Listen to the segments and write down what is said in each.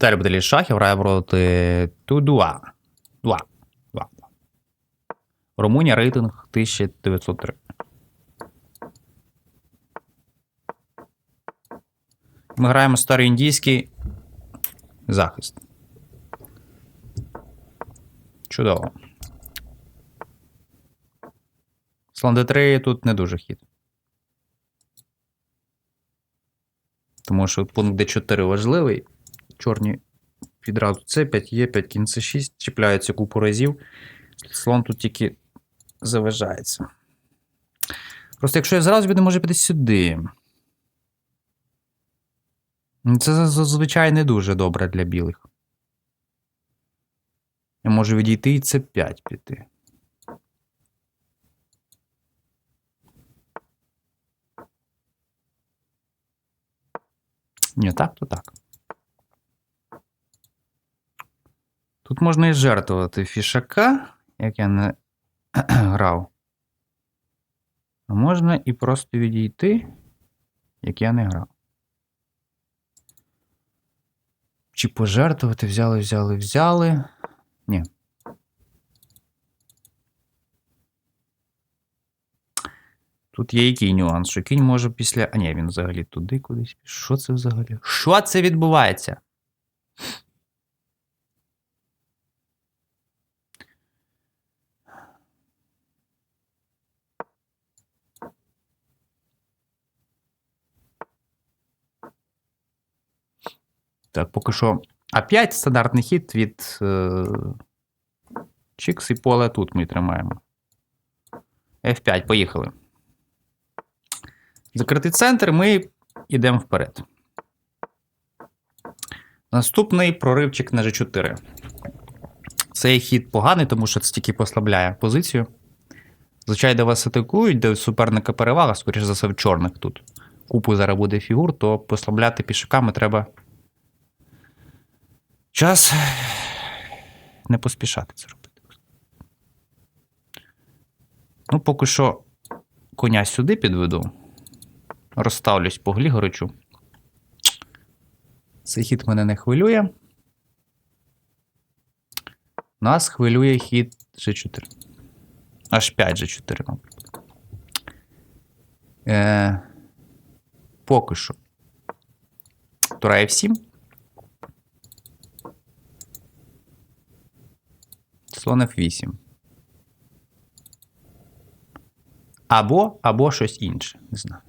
Далі буде ліс шахів, грає проти Тудуа. Дуа. Дуа. Румунія рейтинг 1903. Ми граємо староіндійський захист. Чудово. Слон d3 тут не дуже хід. Тому що пункт d4 важливий. Чорні відразу c5, є5, кінь c6, чіпляються купу разів. Слон тут тільки заважається. Просто якщо я зразу піду, може піти сюди. Ну, Це зазвичай не дуже добре для білих. Я можу відійти і c5 піти. Ні, так, то так. Тут можна і жертвувати фішака, як я не грав. А можна і просто відійти, як я не грав. Чи пожертвувати, взяли, взяли, взяли. Ні. Тут є який нюанс, що кінь може після. А ні, він взагалі туди кудись. Що це взагалі? Що це відбувається? Так, поки що. А5 стандартний хід від е... Чікс і поле тут ми тримаємо. F5, поїхали. Закритий центр, ми йдемо вперед. Наступний проривчик на G4. Цей хід поганий, тому що це тільки послабляє позицію. Звичайно, де вас атакують, де суперника перевага, скоріш за все, в чорних тут. Купу зараз буде фігур, то послабляти пішаками треба. Час не поспішати це робити. Ну, поки що коня сюди підведу. Розставлюсь по Глігоричу. Цей хід мене не хвилює. Нас хвилює хід G4. Аж 5 G4, наприклад. Е, поки що. Тура F7. Слон F8. Або, або щось інше. Не знаю.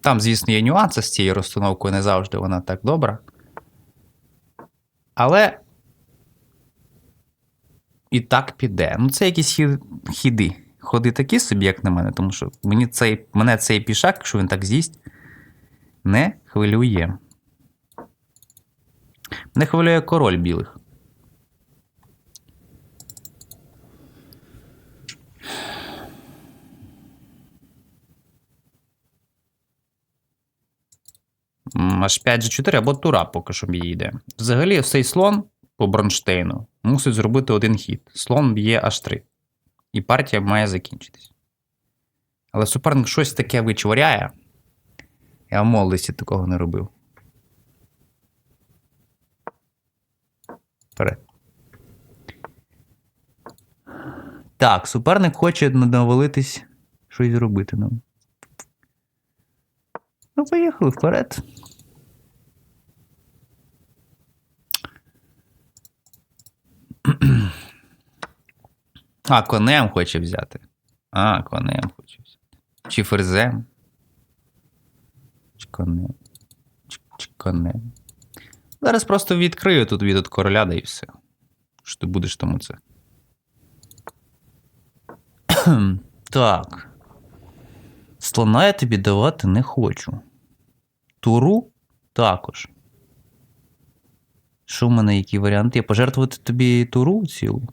Там, звісно, є нюанси з цією розстановкою, не завжди вона так добра. Але і так піде. Ну, це якісь хіди. Ходи такі собі, як на мене, тому що мені цей, мене цей пішак, якщо він так з'їсть, не хвилює. Мене хвилює король білих. Аж 5 G4 або тура поки що б'є йде. Взагалі, цей слон по Бронштейну мусить зробити один хід. Слон б'є аж 3. І партія має закінчитись. Але суперник щось таке вичворяє. Я в молодості такого не робив. Вперед. Так, суперник хоче навалитись щось зробити нам. Ну, поїхали вперед. А, конем хоче взяти. А, конем хоче взяти. Чи ферзем. Чи конем. Чи, конем. Зараз просто відкрию тут від короля, да і все. Що ти будеш тому це. Так. Слона я тобі давати не хочу. Туру також. Що в мене які варіанти? Я пожертвувати тобі туру цілу?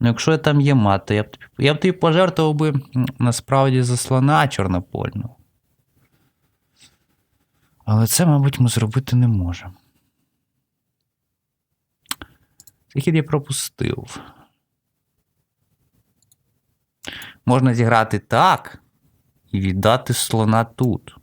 Ну, якщо там є мат, то я б тобі, я б тобі пожертвував би насправді за слона чорнопольного. Але це, мабуть, ми зробити не можемо. Цей хід я пропустив. Можна зіграти так. і віддати слона тут.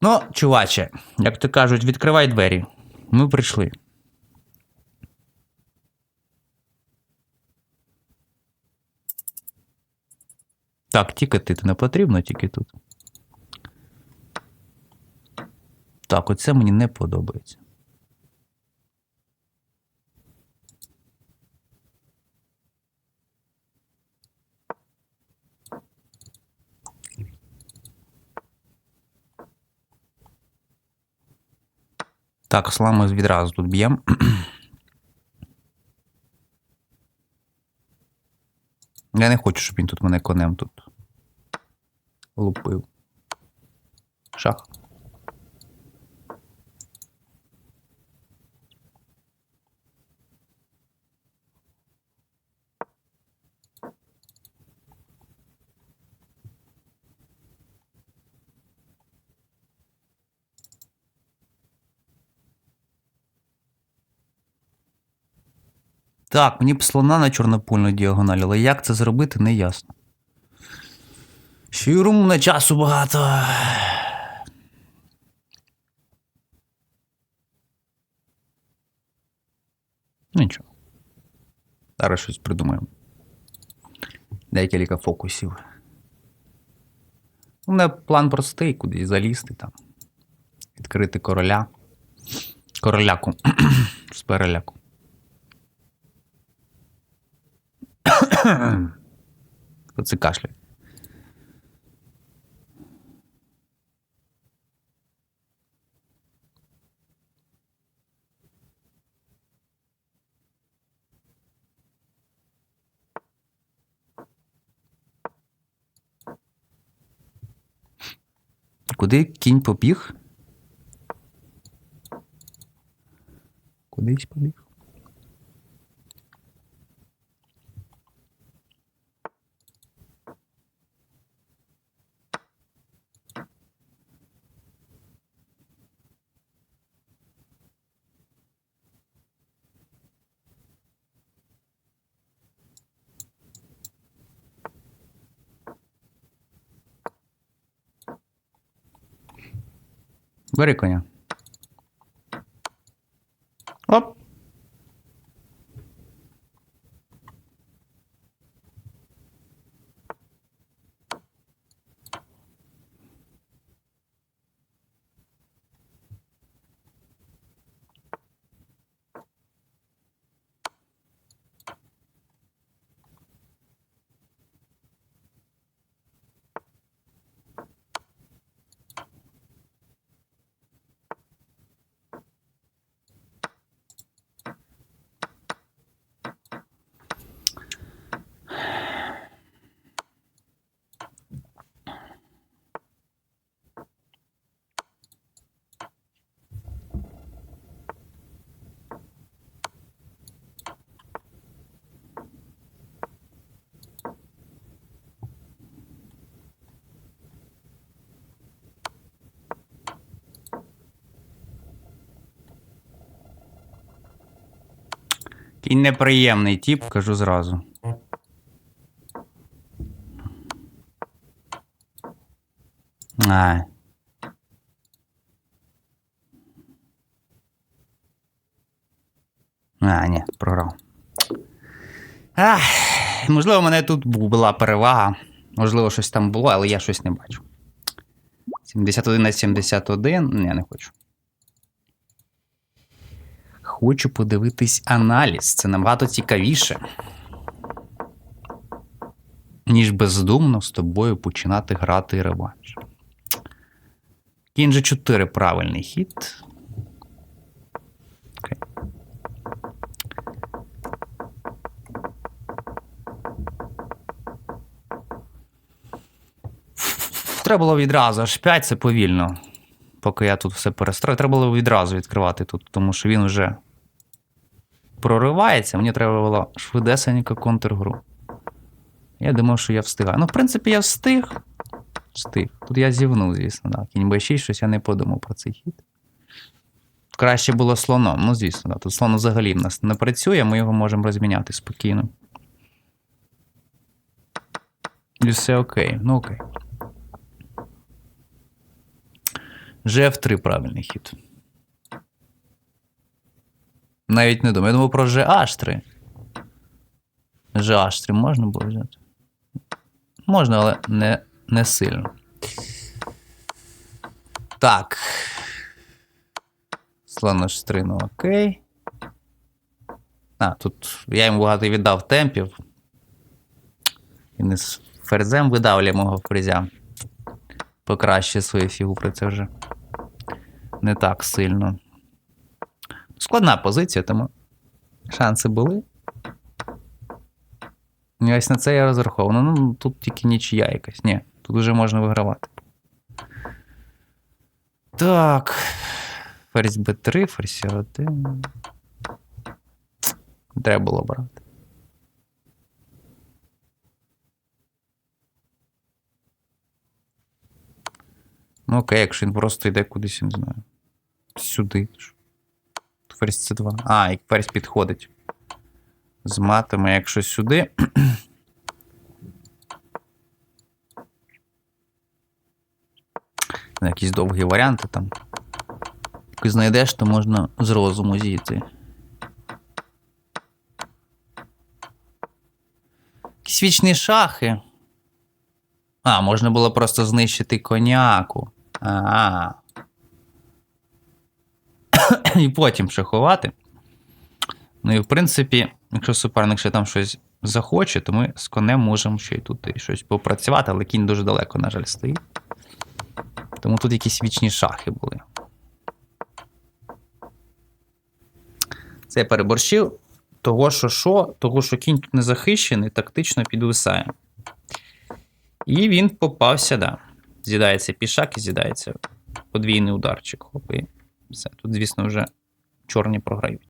Ну, чуваче, як то кажуть, відкривай двері. Ми прийшли. Так, тікати не потрібно тільки тут. Так, оце мені не подобається. Так, слами відразу тут б'ємо. Я не хочу, щоб він тут мене конем тут лупив. Шах. Так, мені б слона на чорнопульну діагональ, але як це зробити, не ясно. Ще на часу багато. Нічого. Зараз щось придумаємо. Декілька фокусів. У мене план простий, кудись залізти там. Відкрити короля. Короляку. З переляку. Хто це кашляє? Куди кінь побіг? Кудись побіг. Бери коня. Кінь неприємний тип, кажу зразу. А. А, ні, програв. Ах, можливо, мене тут була перевага. Можливо, щось там було, але я щось не бачу. 71 на 71. Ні, не хочу. Хочу подивитись аналіз. Це набагато цікавіше. Ніж бездумно з тобою починати грати реванш. Кінь же 4 правильний хід. Треба було відразу аж 5, це повільно. Поки я тут все перестрою. Треба було відразу відкривати тут, тому що він вже проривається. Мені треба було швидесенько контргру. Я думав, що я встигаю. Ну, в принципі, я встиг. Встиг. Тут я зівнув, звісно, да. Кінь Б6, щось я не подумав про цей хід. краще було слоном. Ну, звісно, да. тут слон взагалі в нас не працює, ми його можемо розміняти спокійно. І все окей. Ну окей. GF3 правильний хід. Навіть не думаю. Я думав про GH3. GH3 можна було взяти? Можна, але не, не сильно. Так. Слон H3, ну окей. А, тут я йому багато віддав темпів. І не з ферзем видавлює мого фрезя. Покраще свою фігуру, це вже не так сильно. Складна позиція, тому шанси були. Ось на це я розраховано. Ну, тут тільки нічия якась. Ні, тут вже можна вигравати. Так. Ферзь Б3, ферзь 1. Треба було брати. Ну окей, якщо він просто йде кудись, я не знаю. Сюди. Ферзь С2. А, і ферзь підходить. З матами, якщо сюди. Якісь довгі варіанти там. Поки знайдеш, то можна з розуму зійти. Якісь вічні шахи. А, можна було просто знищити коняку. А. І потім шахувати. Ну і в принципі, якщо суперник ще там щось захоче, то ми з конем можемо ще й тут і щось попрацювати, але кінь дуже далеко, на жаль, стоїть. Тому тут якісь вічні шахи були. Це я переборщив. Того, що що, того, що кінь тут не захищений, тактично підвисає. І він попався, да. З'їдається пішак і з'їдається подвійний ударчик. Хоп, все. Тут, звісно, вже чорні програють.